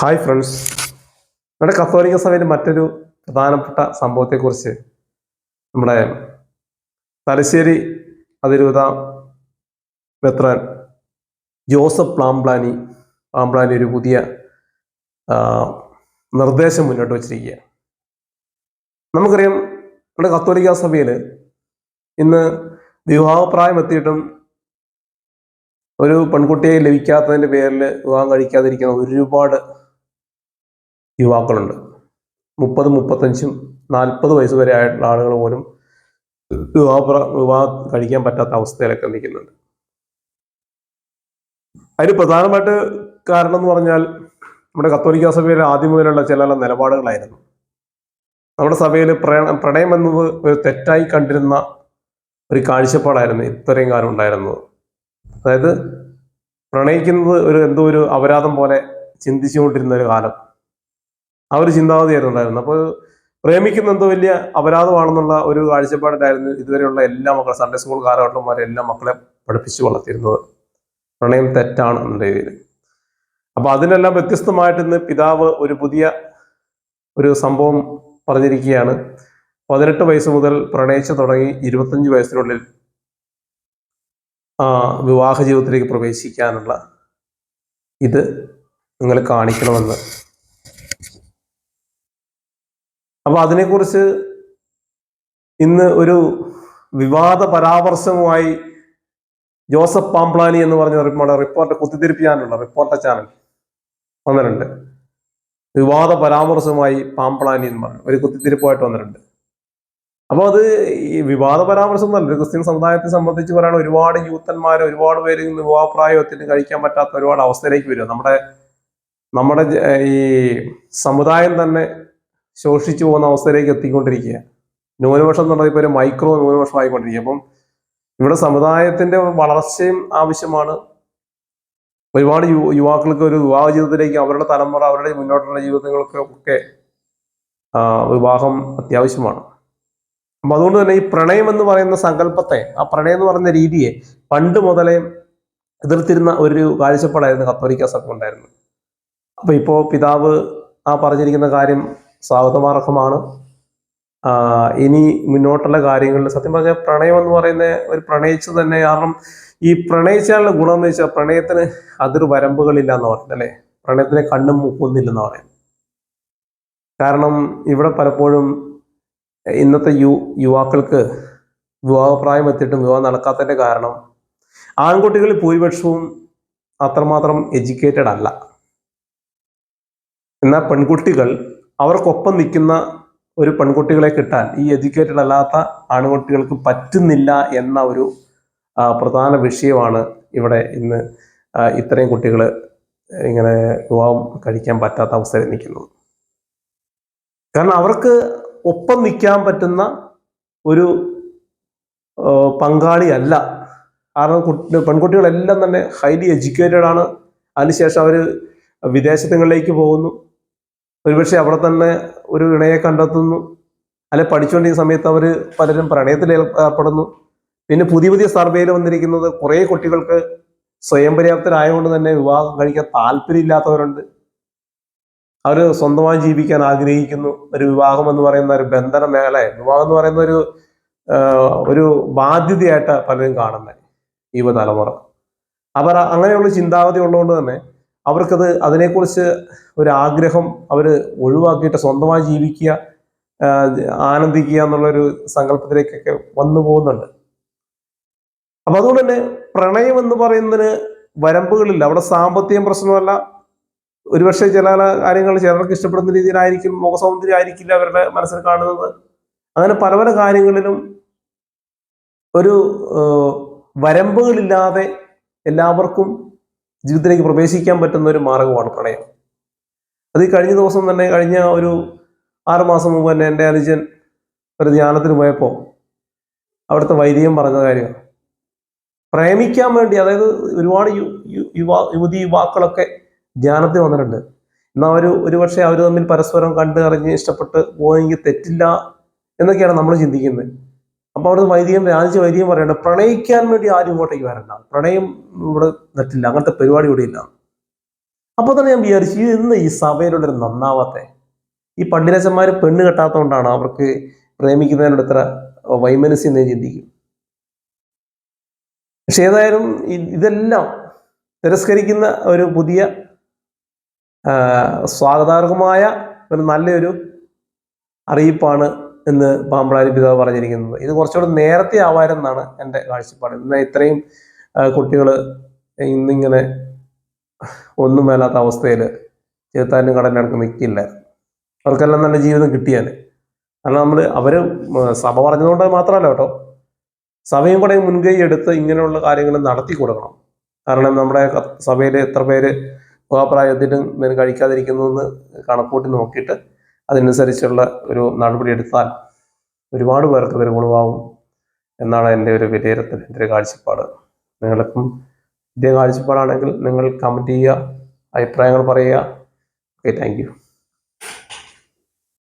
Hi friends നമ്മുടെ കത്തോലിക്ക സഭയിൽ മറ്റൊരു പ്രധാനപ്പെട്ട സംഭവത്തെക്കുറിച്ച് നമ്മുടെ തലശ്ശേരി അതിരൂത മെത്രാൻ ജോസഫ് പ്ലാംപ്ലാനി പ്ലാംപ്ലാനി ഒരു പുതിയ നിർദ്ദേശം മുന്നോട്ട് വച്ചിരിക്കുക നമുക്കറിയാം നമ്മുടെ കത്തോലിക്ക സഭയിൽ ഇന്ന് വിവാഹപ്രായം എത്തിയിട്ടും ഒരു പെൺകുട്ടിയെ ലഭിക്കാത്തതിന്റെ പേരിൽ വിവാഹം കഴിക്കാതിരിക്കുന്ന ഒരുപാട് യുവാക്കളുണ്ട്. മുപ്പത് മുപ്പത്തഞ്ചും നാൽപ്പത് വയസ്സ് വരെ ആയിട്ടുള്ള ആളുകൾ പോലും വിവാഹ വിവാഹം കഴിക്കാൻ പറ്റാത്ത അവസ്ഥയിലൊക്കെ നിൽക്കുന്നുണ്ട്. അതിന് പ്രധാനമായിട്ട് കാരണം എന്ന് പറഞ്ഞാൽ നമ്മുടെ കത്തോലിക്ക സഭയിൽ ആദ്യം മുതലുള്ള ചില നിലപാടുകളായിരുന്നു. നമ്മുടെ സഭയിൽ പ്രണ പ്രണയം എന്നത് ഒരു തെറ്റായി കണ്ടിരുന്ന ഒരു കാഴ്ചപ്പാടായിരുന്നു ഇത്രയും കാലം ഉണ്ടായിരുന്നത്. അതായത് പ്രണയിക്കുന്നത് ഒരു എന്തോ ഒരു അപരാധം പോലെ ചിന്തിച്ചുകൊണ്ടിരുന്ന ഒരു കാലം. ആ ഒരു ചിന്താഗതിയായിരുന്നു ഉണ്ടായിരുന്നത്. അപ്പോൾ പ്രേമിക്കുന്ന എന്തോ വലിയ അപരാധമാണെന്നുള്ള ഒരു കാഴ്ചപ്പാടിലായിരുന്നു ഇതുവരെയുള്ള എല്ലാ മക്കളും സൺഡേ സ്കൂൾ കാലഘട്ടന്മാരെ എല്ലാ മക്കളെ പഠിപ്പിച്ചു വളർത്തിയിരുന്നത്. പ്രണയം തെറ്റാണ് എന്ന രീതിയിൽ. അപ്പൊ അതിനെല്ലാം വ്യത്യസ്തമായിട്ട് ഇന്ന് പിതാവ് ഒരു പുതിയ ഒരു സംഭവം പറഞ്ഞിരിക്കുകയാണ്. പതിനെട്ട് വയസ്സ് മുതൽ പ്രണയിച്ചു തുടങ്ങി ഇരുപത്തഞ്ച് വയസ്സിനുള്ളിൽ വിവാഹ ജീവിതത്തിലേക്ക് പ്രവേശിക്കാനുള്ള ഇത് നിങ്ങൾ കാണിക്കണമെന്ന് അപ്പൊ അതിനെക്കുറിച്ച് ഇന്ന് ഒരു വിവാദ പരാമർശവുമായി ജോസഫ് പാംപ്ലാനി എന്ന് പറഞ്ഞ നമ്മുടെ റിപ്പോർട്ട് കുത്തിത്തിരിപ്പിക്കാനുള്ള റിപ്പോർട്ടർ ചാനൽ വന്നിട്ടുണ്ട്. വിവാദ പരാമർശവുമായി പാംപ്ലാനി എന്ന് പറഞ്ഞു ഒരു കുത്തിത്തിരിപ്പായിട്ട് വന്നിട്ടുണ്ട്. അപ്പോൾ അത് ഈ വിവാദ പരാമർശം ഒരു ക്രിസ്ത്യൻ സമുദായത്തെ സംബന്ധിച്ച് പറയുന്ന ഒരുപാട് യൂത്തന്മാർ ഒരുപാട് പേര് ഇന്ന് വിവാഹപ്രായത്തിന് കഴിക്കാൻ പറ്റാത്ത ഒരുപാട് അവസ്ഥയിലേക്ക് വരും നമ്മുടെ നമ്മുടെ ഈ സമുദായം തന്നെ ശോഷിച്ചു പോകുന്ന അവസ്ഥയിലേക്ക് എത്തിക്കൊണ്ടിരിക്കുക. ന്യൂനപക്ഷം എന്ന് പറഞ്ഞാൽ ഇപ്പോൾ ഒരു മൈക്രോ ന്യൂനപക്ഷം ആയിക്കൊണ്ടിരിക്കുക അപ്പം ഇവിടെ സമുദായത്തിന്റെ വളർച്ചയും ആവശ്യമാണ്. ഒരുപാട് യു യുവാക്കൾക്ക് ഒരു വിവാഹ ജീവിതത്തിലേക്ക് അവരുടെ തലമുറ അവരുടെ മുന്നോട്ടുള്ള ജീവിതങ്ങൾക്കൊക്കെ വിവാഹം അത്യാവശ്യമാണ്. അപ്പൊ അതുകൊണ്ട് തന്നെ ഈ പ്രണയം എന്ന് പറയുന്ന സങ്കല്പത്തെ ആ പ്രണയം എന്ന് പറയുന്ന രീതിയെ പണ്ട് മുതലേ എതിർത്തിരുന്ന ഒരു കാഴ്ചപ്പാടായിരുന്നു കത്തോലിക്ക സഭ ഉണ്ടായിരുന്നത്. അപ്പൊ ഇപ്പോ പിതാവ് ആ പറഞ്ഞിരിക്കുന്ന കാര്യം സ്വാഗതമാർഹമാണ്. ഇനി മുന്നോട്ടുള്ള കാര്യങ്ങളിൽ സത്യം പറഞ്ഞാൽ പ്രണയം എന്ന് പറയുന്ന ഒരു പ്രണയിച്ച് തന്നെ കാരണം ഈ പ്രണയിച്ചാലുള്ള ഗുണം എന്ന് വെച്ചാൽ പ്രണയത്തിന് അതിർ വരമ്പുകളില്ല എന്ന് പറയുന്നത് അല്ലേ? പ്രണയത്തിന് കണ്ണും മുക്കൊന്നില്ലെന്ന് പറയും കാരണം ഇവിടെ പലപ്പോഴും ഇന്നത്തെ യു യുവാക്കൾക്ക് വിവാഹപ്രായം എത്തിയിട്ടും വിവാഹം നടക്കാത്തതിന്റെ കാരണം ആൺകുട്ടികളിൽ ഭൂരിപക്ഷവും അത്രമാത്രം എഡ്യൂക്കേറ്റഡ് അല്ല. എന്നാൽ പെൺകുട്ടികൾ അവർക്കൊപ്പം നിൽക്കുന്ന ഒരു പെൺകുട്ടികളെ കിട്ടാൻ ഈ എഡ്യൂക്കേറ്റഡ് അല്ലാത്ത ആൺകുട്ടികൾക്ക് പറ്റുന്നില്ല എന്ന ഒരു പ്രധാന വിഷയമാണ് ഇവിടെ ഇന്ന് ഇത്രയും കുട്ടികൾ ഇങ്ങനെ വിവാഹം കഴിക്കാൻ പറ്റാത്ത അവസ്ഥയിൽ നിൽക്കുന്നത്. കാരണം അവർക്ക് ഒപ്പം നിൽക്കാൻ പറ്റുന്ന ഒരു പങ്കാളിയല്ല കാരണം കുട്ടി- പെൺകുട്ടികളെല്ലാം തന്നെ ഹൈലി എഡ്യൂക്കേറ്റഡ് ആണ്. അതിനുശേഷം അവർ വിദേശങ്ങളിലേക്ക് പോകുന്നു. ഒരുപക്ഷെ അവിടെ തന്നെ ഒരു ഇണയെ കണ്ടെത്തുന്നു. അല്ലെ പഠിച്ചുകൊണ്ടിരിക്കുന്ന സമയത്ത് അവർ പലരും പ്രണയത്തിൽ ഏർപ്പെടുന്നു. പിന്നെ പുതിയ പുതിയ സർവേയിൽ വന്നിരിക്കുന്നത് കുറേ കുട്ടികൾക്ക് സ്വയം പര്യാപ്തരായതുകൊണ്ട് തന്നെ വിവാഹം കഴിക്കാൻ താല്പര്യമില്ലാത്തവരുണ്ട്. അവർ സ്വന്തമായി ജീവിക്കാൻ ആഗ്രഹിക്കുന്നു. ഒരു വിവാഹം എന്ന് പറയുന്ന ഒരു ബന്ധന മേഖല വിവാഹം എന്ന് പറയുന്ന ഒരു ഒരു ബാധ്യതയായിട്ട് പലരും കാണുന്നത് യുവതലമുറ. അവർ അങ്ങനെയുള്ള ചിന്താഗതി ഉള്ളതുകൊണ്ട് തന്നെ അവർക്കത് അതിനെക്കുറിച്ച് ഒരു ആഗ്രഹം അവർ ഒഴിവാക്കിയിട്ട് സ്വന്തമായി ജീവിക്കുക ആനന്ദിക്കുക എന്നുള്ളൊരു സങ്കല്പത്തിലേക്കൊക്കെ വന്നു പോകുന്നുണ്ട്. അപ്പം അതുകൊണ്ട് തന്നെ പ്രണയം എന്ന് പറയുന്നതിന് വരമ്പുകളില്ല. അവിടെ സാമ്പത്തികം പ്രശ്നമല്ല. ഒരുപക്ഷെ ചില കാര്യങ്ങൾ ചിലർക്ക് ഇഷ്ടപ്പെടുന്ന രീതിയിലായിരിക്കും മുഖസൗന്ദര്യം ആയിരിക്കില്ല അവരുടെ മനസ്സിൽ കാണുന്നത്. അങ്ങനെ പല പല കാര്യങ്ങളിലും ഒരു വരമ്പുകളില്ലാതെ എല്ലാവർക്കും ജീവിതത്തിലേക്ക് പ്രവേശിക്കാൻ പറ്റുന്ന ഒരു മാർഗമാണ് പ്രണയം. അത് കഴിഞ്ഞ ദിവസം തന്നെ കഴിഞ്ഞ ഒരു ആറുമാസം മുമ്പ് തന്നെ എന്റെ അനുജൻ ഒരു ധ്യാനത്തിന് പോയപ്പോൾ അവിടുത്തെ വൈദികം പറഞ്ഞ കാര്യം. പ്രേമിക്കാൻ വേണ്ടി അതായത് ഒരുപാട് യുവാ യുവതി യുവാക്കളൊക്കെ ധ്യാനത്തിൽ വന്നിട്ടുണ്ട്. എന്നാൽ അവർ ഒരുപക്ഷെ അവർ തമ്മിൽ പരസ്പരം കണ്ട് അറിഞ്ഞ് ഇഷ്ടപ്പെട്ട് പോയെങ്കിൽ തെറ്റില്ല എന്നൊക്കെയാണ് നമ്മൾ ചിന്തിക്കുന്നത്. അപ്പൊ അവിടെ വൈദികം രാജിച്ച വൈദികം പറയണ്ട പ്രണയിക്കാൻ വേണ്ടി ആരും ഇങ്ങോട്ടേക്ക് വരണ്ട. പ്രണയം ഇവിടെ തെറ്റില്ല അങ്ങനത്തെ പരിപാടി ഇവിടെ ഇല്ല. അപ്പോൾ തന്നെ ഞാൻ വിചാരിച്ചു ഇത് ഇന്ന് ഈ സഭയിലുള്ളൊരു നന്നാവാത്തെ. ഈ പള്ളിരച്ചന്മാർ പെണ്ണ് കെട്ടാത്തതുകൊണ്ടാണ് അവർക്ക് പ്രേമിക്കുന്നതിനോട് ഇത്ര വൈമനസ്യം ഞാൻ ചിന്തിക്കും. പക്ഷെ ഏതായാലും ഇതെല്ലാം തിരസ്കരിക്കുന്ന ഒരു പുതിയ സ്വാഗതാർഹമായ ഒരു നല്ലൊരു അറിയിപ്പാണ് എന്ന് പാമ്പളാരി പിതാവ് പറഞ്ഞിരിക്കുന്നത്. ഇത് കുറച്ചുകൂടെ നേരത്തെ ആവാരെന്നാണ് എന്റെ കാഴ്ചപ്പാട്. ഇന്ന് ഇത്രയും കുട്ടികൾ ഇന്നിങ്ങനെ ഒന്നും മേലാത്ത അവസ്ഥയിൽ ചെറുത്താനും കടലിനടക്ക് നിൽക്കില്ല അവർക്കെല്ലാം നല്ല ജീവിതം കിട്ടിയാൽ കാരണം നമ്മൾ അവർ സഭ പറഞ്ഞതുകൊണ്ട് മാത്രമല്ല കേട്ടോ. സഭയും കൂടെ മുൻകൈ എടുത്ത് ഇങ്ങനെയുള്ള കാര്യങ്ങൾ നടത്തി കൊടുക്കണം. കാരണം നമ്മുടെ സഭയിൽ എത്ര പേര് വിവാഹപ്രായത്തിലും ഇതിന് കഴിക്കാതിരിക്കുന്നു എന്ന് കണക്കൂട്ടി നോക്കിയിട്ട് അതിനനുസരിച്ചുള്ള ഒരു നടപടി എടുത്താൽ ഒരുപാട് പേർക്ക് ഇതൊരു ഗുണമാവും എന്നാണ് എന്റെ ഒരു വിലയിരുത്തൽ എന്റെ ഒരു കാഴ്ചപ്പാട്. നിങ്ങൾക്കും ഇതേ കാഴ്ചപ്പാടാണെങ്കിൽ നിങ്ങൾ കമന്റ് ചെയ്യുക അഭിപ്രായങ്ങൾ പറയുക. Okay thank